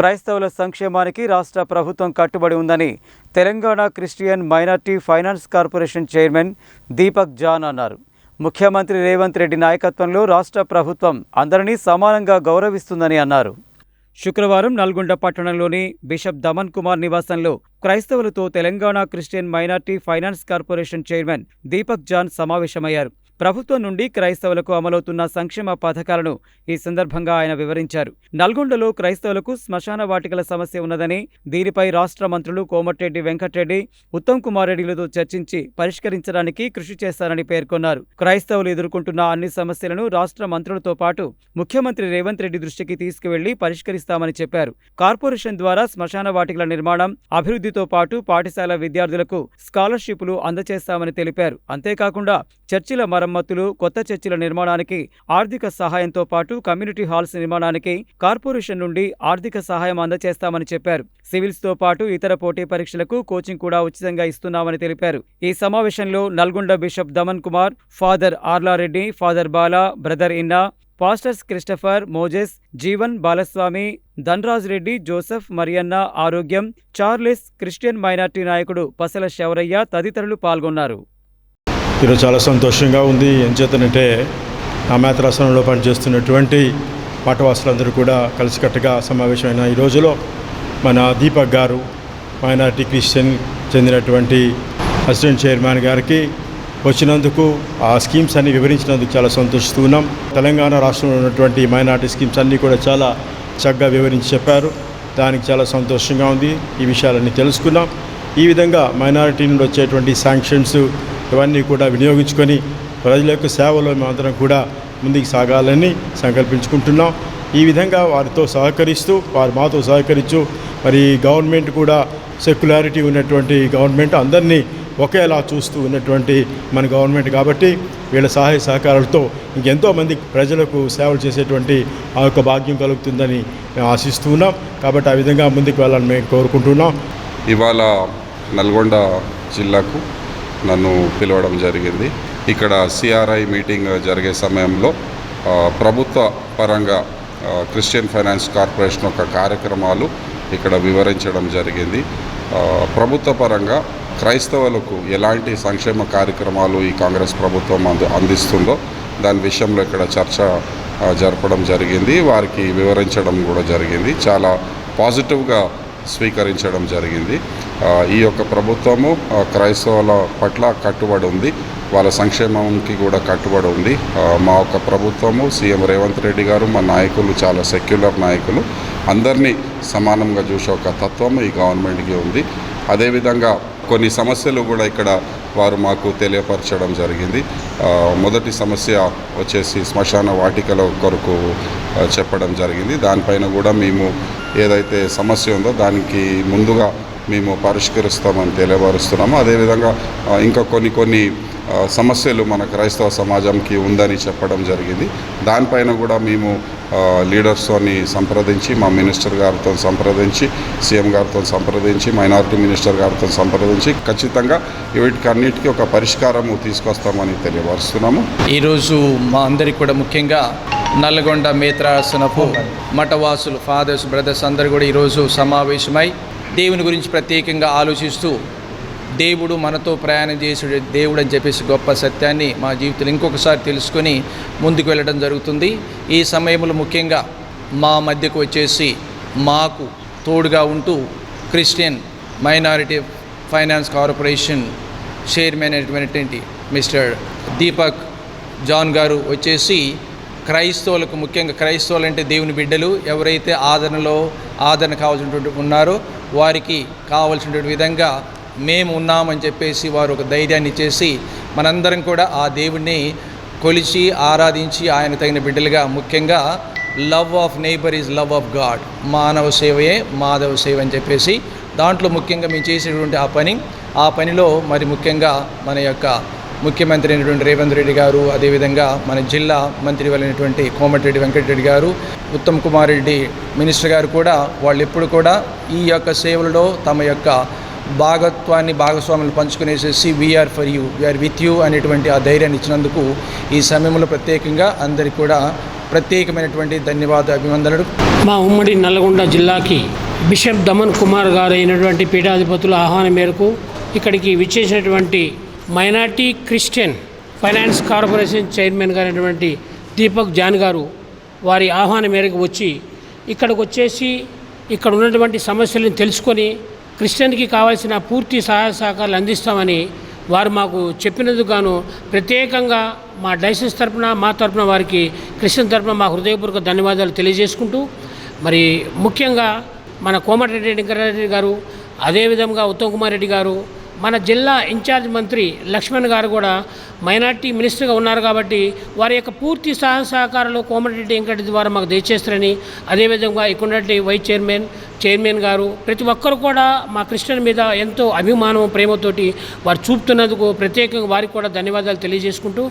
క్రైస్తవుల సంక్షేమానికి రాష్ట్ర ప్రభుత్వం కట్టుబడి ఉందని Telangana Christian minority finance corporation chairman Deepak John అన్నారు. ముఖ్యమంత్రి రేవంత్ రెడ్డి నాయకత్వంలో రాష్ట్ర ప్రభుత్వం అందరినీ సమానంగా గౌరవిస్తుందని అన్నారు. శుక్రవారం నల్గొండ పట్టణంలోని బిషప్ దమన్ కుమార్ నివాసంలో క్రైస్తవులతో Telangana Christian minority finance corporation chairman Deepak John సమావేశమయ్యారు. ప్రభుత్వం నుండి క్రైస్తవులకు అమలవుతున్న సంక్షేమ పథకాలను ఈ సందర్భంగా ఆయన వివరించారు. నల్గొండలో క్రైస్తవులకు శ్మశాన వాటికల సమస్య ఉన్నదని దీనిపై రాష్ట్ర మంత్రులు కోమటిరెడ్డి వెంకటరెడ్డి ఉత్తమ్ కుమార్ రెడ్డిలతో చర్చించి పరిష్కరించడానికి కృషి చేస్తారని పేర్కొన్నారు. క్రైస్తవులు ఎదుర్కొంటున్న అన్ని సమస్యలను రాష్ట్ర మంత్రులతో పాటు ముఖ్యమంత్రి రేవంత్ రెడ్డి దృష్టికి తీసుకువెళ్ళి పరిష్కరిస్తామని చెప్పారు. కార్పొరేషన్ ద్వారా శ్మశాన వాటికల నిర్మాణం అభివృద్ధితో పాటు పాఠశాల విద్యార్థులకు స్కాలర్షిప్లు అందజేస్తామని తెలిపారు. అంతేకాకుండా చర్చిల మరమ్మతులు కొత్త చర్చిల నిర్మాణానికి ఆర్థిక సహాయంతో పాటు కమ్యూనిటీ హాల్స్ నిర్మాణానికి కార్పొరేషన్ నుండి ఆర్థిక సహాయం అందజేస్తామని చెప్పారు. సివిల్స్తో పాటు ఇతర పోటీ పరీక్షలకు కోచింగ్ కూడా ఉచితంగా ఇస్తున్నామని తెలిపారు. ఈ సమావేశంలో Nalgonda bishop Daman Kumar father Arlareddy father Bala brother Inna pastors Christopher Moses Jeevan Balaswamy Dhanraj Reddy Joseph Marianna Arogyam Charles Christian minority నాయకుడు పసల శౌరయ్య తదితరులు పాల్గొన్నారు. ఈరోజు చాలా సంతోషంగా ఉంది. ఏం చేతనంటే అమేతరాసనంలో పనిచేస్తున్నటువంటి పాఠవాసులందరూ కూడా కలిసికట్టుగా సమావేశమైన ఈ రోజులో మన దీపక్ గారు మైనార్టీ క్రిస్టియన్ చెందినటువంటి అసిస్టెంట్ చైర్మన్ గారికి వచ్చినందుకు ఆ స్కీమ్స్ అన్ని వివరించినందుకు చాలా సంతోషిస్తూ ఉన్నాం. తెలంగాణ రాష్ట్రంలో ఉన్నటువంటి మైనార్టీ స్కీమ్స్ అన్నీ కూడా చాలా చక్కగా వివరించి చెప్పారు. దానికి చాలా సంతోషంగా ఉంది. ఈ విషయాలన్నీ తెలుసుకున్నాం. ఈ విధంగా మైనారిటీ నుండి వచ్చేటువంటి శాంక్షన్స్ ఇవన్నీ కూడా వినియోగించుకొని ప్రజల యొక్క సేవలో మేమందరం కూడా ముందుకు సాగాలని సంకల్పించుకుంటున్నాం. ఈ విధంగా వారితో సహకరిస్తూ వారు మాతో సహకరించు మరి గవర్నమెంట్ కూడా సెక్యులారిటీ ఉన్నటువంటి గవర్నమెంట్ అందరినీ ఒకేలా చూస్తూ ఉన్నటువంటి మన గవర్నమెంట్ కాబట్టి వీళ్ళ సహాయ సహకారాలతో ఇంకెంతో మంది ప్రజలకు సేవలు చేసేటువంటి ఆ యొక్క భాగ్యం కలుగుతుందని మేము ఆశిస్తూ ఉన్నాం. కాబట్టి ఆ విధంగా ముందుకు వెళ్ళాలని మేము కోరుకుంటున్నాం. ఇవాళ నల్గొండ జిల్లాకు నన్ను పిలవడం జరిగింది. ఇక్కడ సిఆర్ఐ మీటింగ్ జరిగే సమయంలో ప్రభుత్వ పరంగా క్రిస్టియన్ ఫైనాన్స్ కార్పొరేషన్ యొక్క కార్యక్రమాలు ఇక్కడ వివరించడం జరిగింది. ప్రభుత్వ పరంగా క్రైస్తవులకు ఎలాంటి సంక్షేమ కార్యక్రమాలు ఈ కాంగ్రెస్ ప్రభుత్వం అందు అందిస్తుందో దాని విషయంలో ఇక్కడ చర్చ జరపడం జరిగింది. వారికి వివరించడం కూడా జరిగింది. చాలా పాజిటివ్గా స్వీకరించడం జరిగింది. ఈ యొక్క ప్రభుత్వము క్రైస్తవుల పట్ల కట్టుబడి ఉంది. వాళ్ళ సంక్షేమంకి కూడా కట్టుబడి ఉంది. మా యొక్క ప్రభుత్వము సీఎం రేవంత్ రెడ్డి గారు మా నాయకులు చాలా సెక్యులర్ నాయకులు. అందరినీ సమానంగా చూసే ఒక తత్వం ఈ గవర్నమెంట్కి ఉంది. అదేవిధంగా కొన్ని సమస్యలు కూడా ఇక్కడ వారు మాకు తెలియపరచడం జరిగింది. మొదటి సమస్య వచ్చేసి శ్మశాన వాటికల కొరకు చెప్పడం జరిగింది. దానిపైన కూడా మేము ఏదైతే సమస్య ఉందో దానికి ముందుగా మేము పరిష్కరిస్తామని తెలియపరుస్తున్నాము. అదేవిధంగా ఇంకా కొన్ని కొన్ని సమస్యలు మన క్రైస్తవ సమాజంకి ఉందని చెప్పడం జరిగింది. దానిపైన కూడా మేము ఆ, లీడర్స్తోని సంప్రదించి మా మినిస్టర్ గారితో సంప్రదించి సీఎం గారితో సంప్రదించి మైనారిటీ మినిస్టర్ గారితో సంప్రదించి ఖచ్చితంగా వీటికన్నిటికీ ఒక పరిష్కారము తీసుకొస్తామని తెలియపరుస్తున్నాము. ఈరోజు మా అందరికి కూడా ముఖ్యంగా నల్గొండ మేత్రాసనపు మఠవాసులు ఫాదర్స్ బ్రదర్స్ అందరు కూడా ఈరోజు సమావేశమై దేవుని గురించి ప్రత్యేకంగా ఆలోచిస్తూ దేవుడు మనతో ప్రయాణం చేసే దేవుడు అని చెప్పేసి గొప్ప సత్యాన్ని మా జీవితంలో ఇంకొకసారి తెలుసుకొని ముందుకు వెళ్ళడం జరుగుతుంది. ఈ సమయంలో ముఖ్యంగా మా మధ్యకు వచ్చేసి మాకు తోడుగా ఉంటూ Christian minority finance corporation chairman అయినటువంటి మిస్టర్ దీపక్ జాన్ గారు వచ్చేసి క్రైస్తవులకు ముఖ్యంగా క్రైస్తవులు అంటే దేవుని బిడ్డలు ఎవరైతే ఆదరణలో ఆదరణ కావాల్సినటువంటి ఉన్నారో వారికి కావాల్సినటువంటి విధంగా మేము ఉన్నామని చెప్పేసి వారు ఒక ధైర్యాన్ని చేసి మనందరం కూడా ఆ దేవుణ్ణి కొలిచి ఆరాధించి ఆయన తగిన బిడ్డలుగా ముఖ్యంగా love of neighbour is love of God. మానవ సేవయే మాధవ సేవ అని చెప్పేసి దాంట్లో ముఖ్యంగా మేము చేసేటువంటి ఆ పని ఆ పనిలో మరి ముఖ్యంగా మన యొక్క ముఖ్యమంత్రి అయినటువంటి రేవంత్ రెడ్డి గారు అదేవిధంగా మన జిల్లా మంత్రి అయినటువంటి కోమటిరెడ్డి వెంకటరెడ్డి గారు ఉత్తమ్ కుమార్ రెడ్డి మినిస్టర్ గారు కూడా వాళ్ళు ఎప్పుడు కూడా ఈ యొక్క సేవలలో తమ యొక్క భాగత్వాన్ని భాగస్వాములు పంచుకునేసేసి we are for you we are with you అనేటువంటి ఆ ధైర్యాన్ని ఇచ్చినందుకు ఈ సమయంలో ప్రత్యేకంగా అందరికీ కూడా ప్రత్యేకమైనటువంటి ధన్యవాద అభివందనలు మా ఉమ్మడి నల్గొండ జిల్లాకి బిషప్ దమన్ కుమార్ గారు అయినటువంటి పీఠాధిపతుల ఆహ్వానం మేరకు ఇక్కడికి విచ్చేసినటువంటి minority Christian finance corporation chairman గారైనటువంటి Deepak John గారు వారి ఆహ్వానం మేరకు వచ్చి ఇక్కడికి వచ్చేసి ఇక్కడ ఉన్నటువంటి సమస్యలను తెలుసుకొని క్రిస్టియన్కి కావాల్సిన పూర్తి సహాయ సహకారాలు అందిస్తామని వారు మాకు చెప్పినందుకు గాను ప్రత్యేకంగా మా డైసెస్ తరపున మా తరపున వారికి క్రిస్టియన్ తరపున మా హృదయపూర్వక ధన్యవాదాలు తెలియజేసుకుంటూ మరి ముఖ్యంగా మన కోమటిరెడ్డి వెంకటరెడ్డి గారు అదేవిధంగా ఉత్తమ్ కుమార్ రెడ్డి గారు మన జిల్లా ఇన్ఛార్జ్ మంత్రి లక్ష్మణ్ గారు కూడా మైనార్టీ మినిస్టర్గా ఉన్నారు కాబట్టి వారి యొక్క పూర్తి సహాయ సహకారాలు కోమటిరెడ్డి వెంకటరెడ్డి ద్వారా మాకు దయచేస్తారని అదేవిధంగా ఇక్కడున్నటువంటి వైస్ చైర్మన్ చైర్మన్ గారు ప్రతి ఒక్కరు కూడా మా క్రిస్టియన్ మీద ఎంతో అభిమానం ప్రేమతోటి వారు చూపుతున్నందుకు ప్రత్యేకంగా వారికి కూడా ధన్యవాదాలు తెలియజేసుకుంటూ